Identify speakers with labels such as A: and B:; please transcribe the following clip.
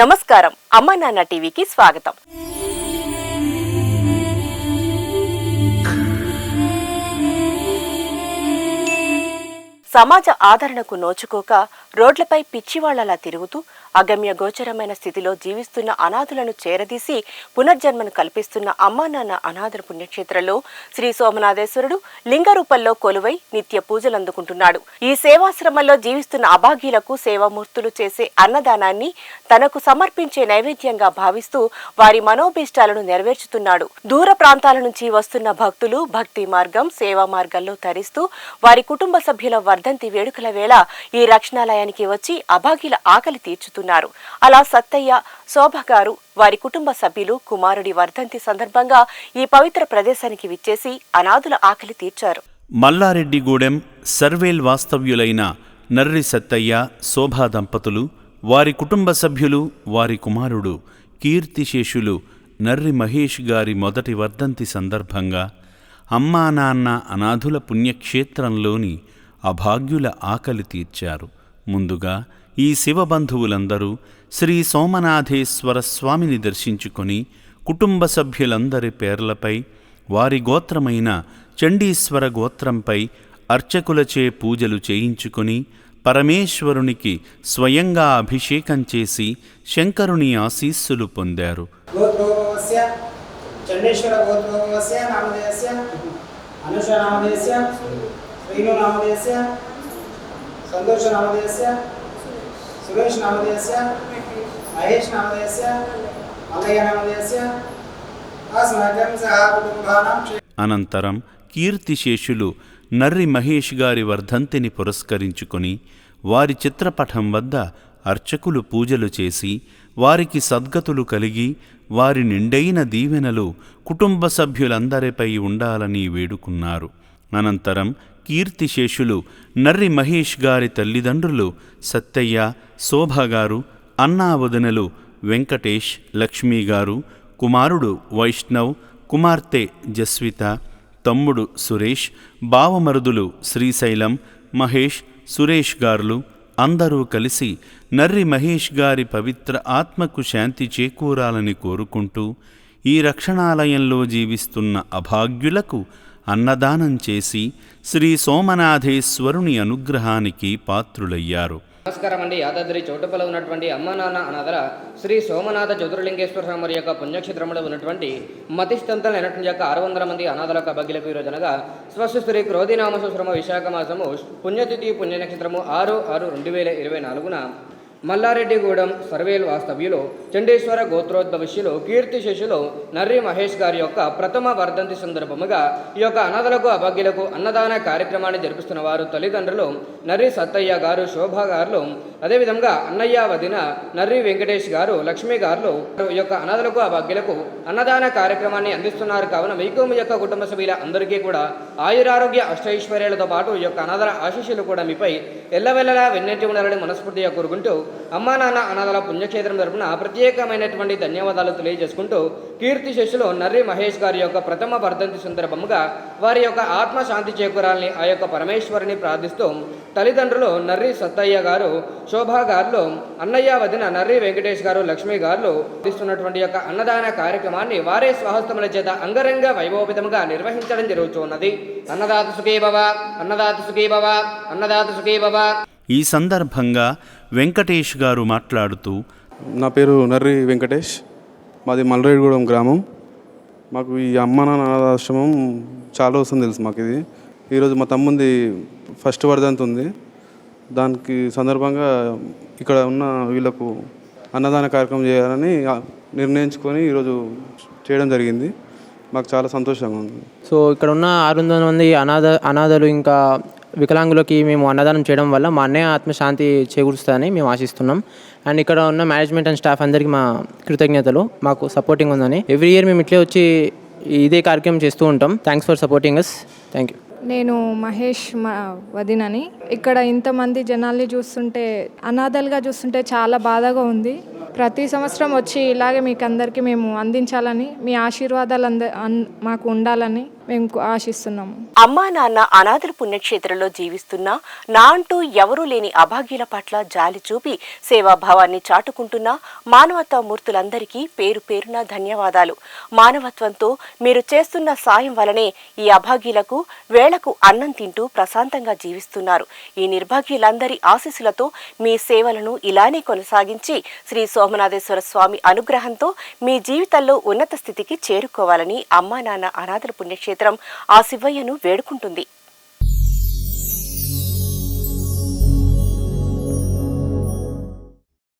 A: నమస్కారం. అమ్మ నాన్న టీవీకి స్వాగతం. సమాజ ఆదరణకు నోచుకోక రోడ్లపై పిచ్చివాళ్ళలా తిరుగుతూ అగమ్య గోచరమైన స్థితిలో జీవిస్తున్న అనాథులను చేరదీసి పునర్జన్మను కల్పిస్తున్న అమ్మా నాన్న అనాథల పుణ్యక్షేత్రంలో శ్రీ సోమనాథేశ్వరుడు లింగ రూపంలో కొలువై నిత్య పూజలు అందుకుంటున్నాడు. ఈ సేవాశ్రమంలో జీవిస్తున్న అభాగ్యులకు సేవామూర్తులు చేసే అన్నదానాన్ని తనకు సమర్పించే నైవేద్యంగా భావిస్తూ వారి మనోభీష్టాలను నెరవేర్చుతున్నాడు. దూర ప్రాంతాల నుంచి వస్తున్న భక్తులు భక్తి మార్గం సేవా మార్గాల్లో తరిస్తూ వారి కుటుంబ సభ్యుల వర్ధంతి వేడుకల వేళ ఈ రక్షణాలయానికి వచ్చి అభాగ్యుల ఆకలి తీర్చుతూ తీర్చుతున్నారు అలా సత్తయ్య శోభ గారు వారి కుటుంబ సభ్యులు కుమారుడి వర్ధంతి సందర్భంగా ఈ పవిత్ర ప్రదేశానికి విచ్చేసి అనాథుల ఆకలి తీర్చారు.
B: మల్లారెడ్డిగూడెం సర్వేల్ వాస్తవ్యులైన నర్రి సత్తయ్య శోభా దంపతులు వారి కుటుంబ సభ్యులు వారి కుమారుడు కీర్తిశేషులు నర్రి మహేష్ గారి మొదటి వర్ధంతి సందర్భంగా అమ్మా నాన్న అనాథుల పుణ్యక్షేత్రంలోని అభాగ్యుల ఆకలి తీర్చారు. ముందుగా ఈ శివబంధువులందరూ శ్రీ సోమనాథేశ్వర స్వామిని దర్శించుకొని కుటుంబ సభ్యులందరి పేర్లపై వారి గోత్రమైన చండీశ్వర గోత్రంపై అర్చకులచే పూజలు చేయించుకొని పరమేశ్వరునికి స్వయంగా అభిషేకం చేసి శంకరుని ఆశీస్సులు పొందారు.
C: శ్రీను సంతోష సురేష్ నామధేయస్య మహేష్ నామధేయస్య మల్లయ్య నామధేయస్య అస్మకం కుటుంబానాం
B: అనంతరం కీర్తిశేషులు నర్రి మహేష్ గారి వర్ధంతిని పురస్కరించుకొని వారి చిత్రపటం వద్ద అర్చకులు పూజలు చేసి వారికి సద్గతులు కలిగి వారి నిండైన దీవెనలు కుటుంబ సభ్యులందరిపై ఉండాలని వేడుకున్నారు. అనంతరం కీర్తిశేషులు నర్రి మహేష్ గారి తల్లిదండ్రులు సత్తయ్య శోభ గారు అన్నా వెంకటేష్ లక్ష్మి గారు కుమారుడు వైష్ణవ్ కుమార్తె జస్విత తమ్ముడు సురేష్ బావమరుదులు శ్రీశైలం మహేష్ సురేష్ గారులు అందరూ కలిసి నర్రి మహేష్ గారి పవిత్ర ఆత్మకు శాంతి చేకూరాలని కోరుకుంటూ ఈ రక్షణాలయంలో జీవిస్తున్న అభాగ్యులకు అన్నదానం చేసి శ్రీ సోమనాథేశ్వరుని అనుగ్రహానికి పాత్రులయ్యారు.
D: నమస్కారం అండి యాదాద్రి చౌటపల్లి ఉన్నటువంటి అమ్మ నాన్న అనాథల శ్రీ సోమనాథ జ్యోతిర్లింగేశ్వర స్వామి యొక్క పుణ్యక్షేత్రంలో ఉన్నటువంటి మతిస్థంతం అయినటువంటి యొక్క ఆరు వందల మంది అనాథల అభగ్యులకు ఈ రోజునగా స్వస్సు శ్రీ క్రోధినామ సుశ్రమ విశాఖ మాసము పుణ్యతిథి పుణ్యనక్షత్రము ఆరు ఆరు రెండు వేల ఇరవై నాలుగున మల్లారెడ్డిగూడెం సర్వేలు వాస్తవ్యులు చండేశ్వర గోత్రోద్భవిష్యులు కీర్తి శిష్యులు నర్రి మహేష్ గారి యొక్క ప్రథమ వర్ధంతి సందర్భముగా ఈ యొక్క అనాథలకు అభాగ్యులకు అన్నదాన కార్యక్రమాన్ని జరిపిస్తున్న వారు తల్లిదండ్రులు నర్రి సత్తయ్య గారు శోభ గారు అదేవిధంగా అన్నయ్య వదిన నర్రి వెంకటేష్ గారు లక్ష్మి గారు ఈ యొక్క అనాథలకు అభాగ్యులకు అన్నదాన కార్యక్రమాన్ని అందిస్తున్నారు. కావున మీకు మీ యొక్క కుటుంబ సభ్యుల అందరికీ కూడా ఆయురారోగ్య అష్టైశ్వర్యాలతో పాటు ఈ యొక్క అనాథల ఆశీస్సులు కూడా మీపై ఎల్లవెల్లలా వెన్నెట్టి ఉండాలని మనస్ఫూర్తిగా కోరుకుంటూ అమ్మా నాన్న అనాథల పుణ్యక్షేత్రం తరపున ప్రత్యేకమైనటువంటి ధన్యవాదాలు తెలియజేసుకుంటూ కీర్తి శిష్యులు నర్రి మహేష్ గారి యొక్క ప్రథమ వర్ధంతి సందర్భముగా వారి యొక్క ఆత్మ శాంతి చేకూరాలని ఆ యొక్క పరమేశ్వరుని ప్రార్థిస్తూ తల్లిదండ్రులు నర్రి సత్తయ్య గారు శోభా గారు అన్నయ్య వదిన నర్రి వెంకటేష్ గారు లక్ష్మి గారు ఇస్తున్నటువంటి యొక్క అన్నదాన కార్యక్రమాన్ని వారే స్వహస్తముల చేత అంగరంగ వైభవపితముగా నిర్వహించడం జరుగుతున్నది. అన్నదాత సుఖీభవ అన్నదాత సుఖీభవ అన్నదాత సుఖీభవ.
B: ఈ సందర్భంగా వెంకటేష్ గారు మాట్లాడుతూ
E: నా పేరు నర్రి వెంకటేష్. మాది మల్లరేగూడెం గ్రామం. మాకు ఈ అమ్మ నాన్న అనాథాశ్రమం చాలా వస్తుంది తెలుసు మాకు ఇది. ఈరోజు మా తమ్ముంది ఫస్ట్ వర్ధంతి ఉంది. దానికి సందర్భంగా ఇక్కడ ఉన్న వీళ్ళకు అన్నదాన కార్యక్రమం చేయాలని నిర్ణయించుకొని ఈరోజు చేయడం జరిగింది. మాకు చాలా సంతోషంగా ఉంది.
F: సో ఇక్కడ ఉన్న ఆరు వందల మంది అనాథ అనాథలు ఇంకా వికలాంగులకి మేము అన్నదానం చేయడం వల్ల మా అన్నయ్య ఆత్మశాంతి చేకూరుస్తుందని మేము ఆశిస్తున్నాం. అండ్ ఇక్కడ ఉన్న మేనేజ్మెంట్ అండ్ స్టాఫ్ అందరికీ మా కృతజ్ఞతలు. మాకు సపోర్టింగ్ ఉందని. ఎవ్రీ ఇయర్ మేము ఇట్లే వచ్చి ఇదే కార్యక్రమం చేస్తూ ఉంటాం. Thanks for supporting us thank you
G: నేను మహేష్ మా వదినని. ఇక్కడ ఇంతమంది జనాల్ని చూస్తుంటే అనాథలుగా చూస్తుంటే చాలా బాధగా ఉంది. ప్రతి సంవత్సరం వచ్చి ఇలాగే మీకు అందరికీ మేము అందించాలని మీ ఆశీర్వాదాలు అంద అన్- మాకు ఉండాలని మేము ఆశిస్తున్నాము.
A: అమ్మా నాన్న అనాథల పుణ్యక్షేత్రంలో జీవిస్తున్నా నా అంటూ ఎవరూ లేని అభాగ్యుల పట్ల జాలి చూపి సేవాభావాన్ని చాటుకుంటున్న మానవత్వ మూర్తులందరికీ పేరు పేరున ధన్యవాదాలు. మానవత్వంతో మీరు చేస్తున్న సాయం వలనే ఈ అభాగ్యులకు వేళకు అన్నం తింటూ ప్రశాంతంగా జీవిస్తున్నారు. ఈ నిర్భాగ్యులందరి ఆశీస్సులతో మీ సేవలను ఇలానే కొనసాగించి శ్రీ సోమనాథేశ్వర స్వామి అనుగ్రహంతో మీ జీవితంలో ఉన్నత స్థితికి చేరుకోవాలని అమ్మా నాన్న అనాథల పుణ్యక్షేత్రం ఆ శివయ్యను వేడుకుంటుంది.